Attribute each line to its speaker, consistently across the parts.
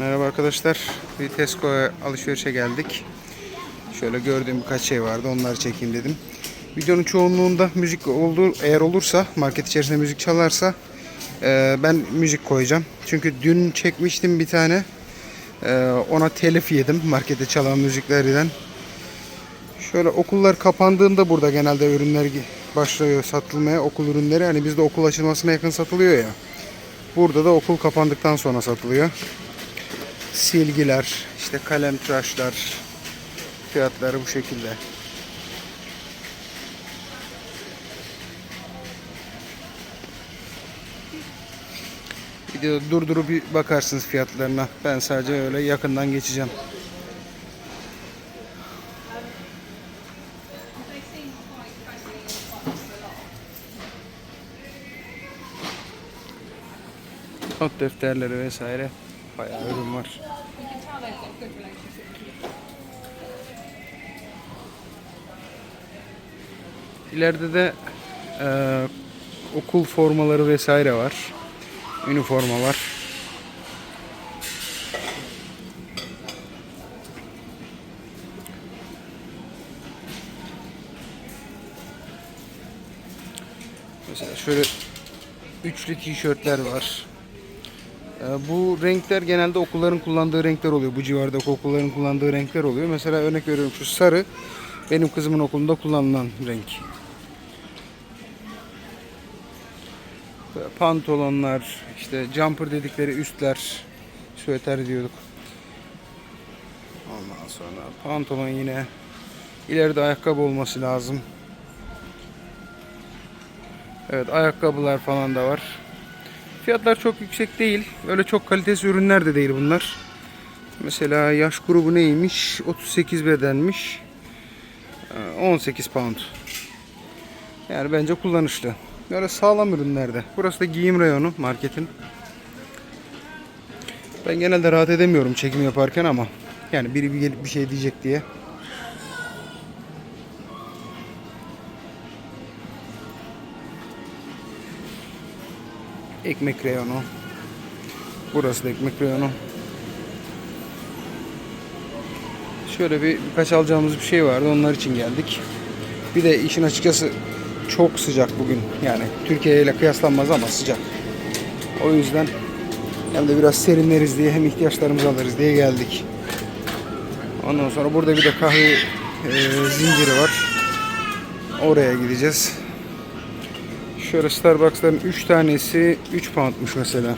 Speaker 1: Merhaba arkadaşlar. Bir Tesco'ya alışverişe geldik. Şöyle gördüğüm birkaç şey vardı. Onları çekeyim dedim. Videonun çoğunluğunda müzik olur, eğer olursa, market içerisinde müzik çalarsa e, ben müzik koyacağım. Çünkü dün çekmiştim bir tane. E, ona telif yedim markette çalan müziklerden. Şöyle okullar kapandığında burada genelde ürünler başlıyor satılmaya. Okul ürünleri hani bizde okul açılmasına yakın satılıyor ya. Burada da okul kapandıktan sonra satılıyor. Silgiler, işte kalem tıraşlar, fiyatları bu şekilde. Videoda durdurup bakarsınız fiyatlarına. Ben sadece öyle yakından geçeceğim. Not defterleri vesaire bayağı ürün var. İleride de e, okul formaları vesaire var. Üniforma var. Mesela şöyle üçlü tişörtler var. Ee, Bu renkler genelde okulların kullandığı renkler oluyor. Bu civardaki okulların kullandığı renkler oluyor. Mesela örnek veriyorum şu sarı benim kızımın okulunda kullanılan renk. Pantolonlar, işte jumper dedikleri üstler, süveter diyorduk. Ondan sonra pantolon yine ileride ayakkabı olması lazım. Evet ayakkabılar falan da var. Fiyatlar çok yüksek değil. Öyle çok kalitesiz ürünler de değil bunlar. Mesela yaş grubu neymiş? 38 bedenmiş. Ee, 18 pound. Yani bence kullanışlı. Böyle sağlam ürünlerde. Burası da giyim reyonu marketin. Ben genelde rahat edemiyorum çekim yaparken ama yani biri bir gelip bir şey diyecek diye. Ekmek reyonu. Burası da ekmek reyonu. Şöyle bir birkaç alacağımız bir şey vardı. Onlar için geldik. Bir de işin açıkçası çok sıcak bugün. Yani Türkiye ile kıyaslanmaz ama sıcak. O yüzden hem de biraz serinleriz diye hem ihtiyaçlarımızı alırız diye geldik. Ondan sonra burada bir de kahve e, zinciri var. Oraya gideceğiz. Şöyle Starbucks'ların 3 tanesi 3 poundmuş mesela.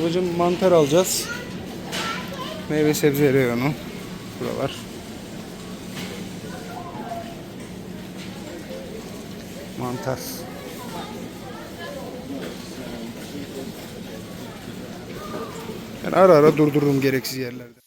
Speaker 1: Babacım mantar alacağız. Meyve sebze reyonu. Buralar. Mantar. Ben ara ara durdururum gereksiz yerlerde.